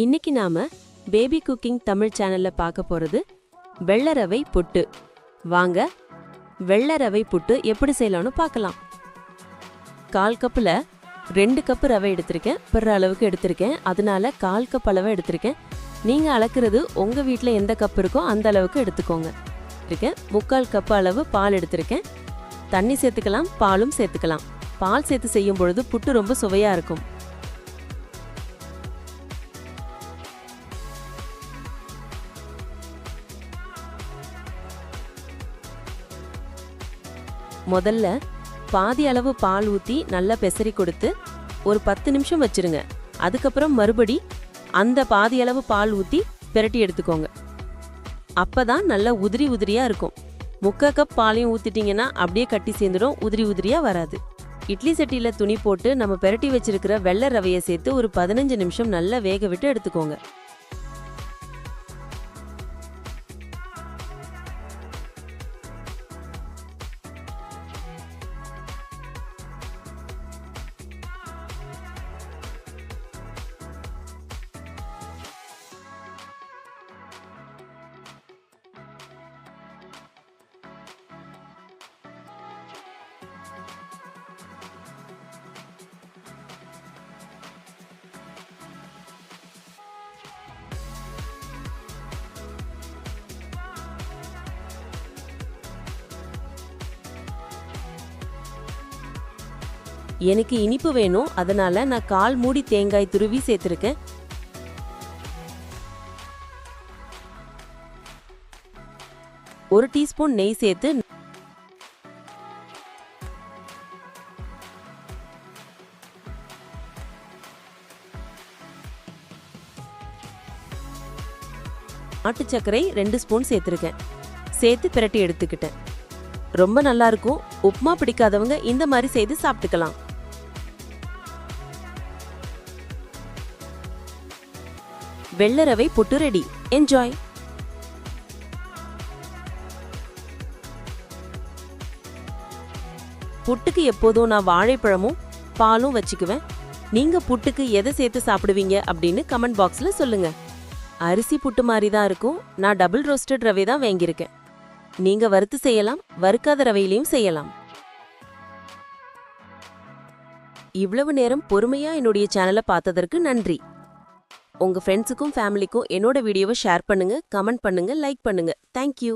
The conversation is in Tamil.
இன்னைக்கு நாம பேபி குக்கிங் தமிழ் சேனல்ல பார்க்க போறது வெள்ளை ரவை புட்டு. வாங்க வெள்ளை ரவை புட்டு எப்படி செய்யலாம்னு பார்க்கலாம். கால் கப்பில் ரெண்டு கப்பு ரவை எடுத்திருக்கேன். பிற அளவுக்கு எடுத்திருக்கேன். அதனால கால் கப் அளவு எடுத்திருக்கேன். நீங்கள் அளக்குறது உங்கள் வீட்டில் எந்த கப் இருக்கோ அந்த அளவுக்கு எடுத்துக்கோங்க. இருக்கேன் முக்கால் கப் அளவு பால் எடுத்திருக்கேன். தண்ணி சேர்த்துக்கலாம் பாலும் சேர்த்துக்கலாம். பால் சேர்த்து செய்யும் பொழுது புட்டு ரொம்ப சுவையாக இருக்கும். முதல்ல பாதி அளவு பால் ஊற்றி நல்லா பெசரி கொடுத்து ஒரு பத்து நிமிஷம் வச்சிருங்க. அதுக்கப்புறம் மறுபடி அந்த பாதி அளவு பால் ஊற்றி பிரட்டி எடுத்துக்கோங்க. அப்போ தான் நல்லா உதிரி உதிரியாக இருக்கும். முக்கா கப் பாலையும் ஊற்றிட்டிங்கன்னா அப்படியே கட்டி சேர்ந்துடும் உதிரி உதிரியாக வராது. இட்லி சட்டியில் துணி போட்டு நம்ம பெரட்டி வச்சிருக்கிற வெள்ளை ரவையை சேர்த்து ஒரு பதினஞ்சு நிமிஷம் நல்லா வேக விட்டு எடுத்துக்கோங்க. எனக்கு இனிப்பு வேணும் அதனால நான் கால் மூடி தேங்காய் துருவி சேர்த்துருக்கேன். ஒரு டீஸ்பூன் நெய் சேர்த்து நாட்டு சர்க்கரை ரெண்டு ஸ்பூன் சேர்த்துருக்கேன். சேர்த்து பிரட்டி எடுத்துக்கிட்டேன். ரொம்ப நல்லா இருக்கும். உப்புமா பிடிக்காதவங்க இந்த மாதிரி செய்து சாப்பிட்டுக்கலாம். வெள்ளை ரவை புட்டு ரெடி. என்ஜாய் புட்டுக்கு எப்போதும் நான் வாழைப்பழமும் பாலும் வச்சுக்குவேன். நீங்க புட்டுக்கு எதை சேர்த்து சாப்பிடுவீங்க அப்படின்னு கமெண்ட் பாக்ஸ்ல சொல்லுங்க. அரிசி புட்டு மாதிரி தான் இருக்கும். நான் டபுள் ரோஸ்டட் ரவை தான் வாங்கியிருக்கேன். நீங்க வறுத்து செய்யலாம் வறுக்காத ரவையிலையும் செய்யலாம். இவ்வளவு நேரம் பொறுமையா என்னுடைய சேனலை பார்த்ததற்கு நன்றி. உங்கள் ஃப்ரெண்ட்ஸுக்கும் ஃபேமிலிக்கும் என்னோட வீடியோவை ஷேர் பண்ணுங்கள் கமெண்ட் பண்ணுங்கள் லைக் பண்ணுங்கள் தேங்க்யூ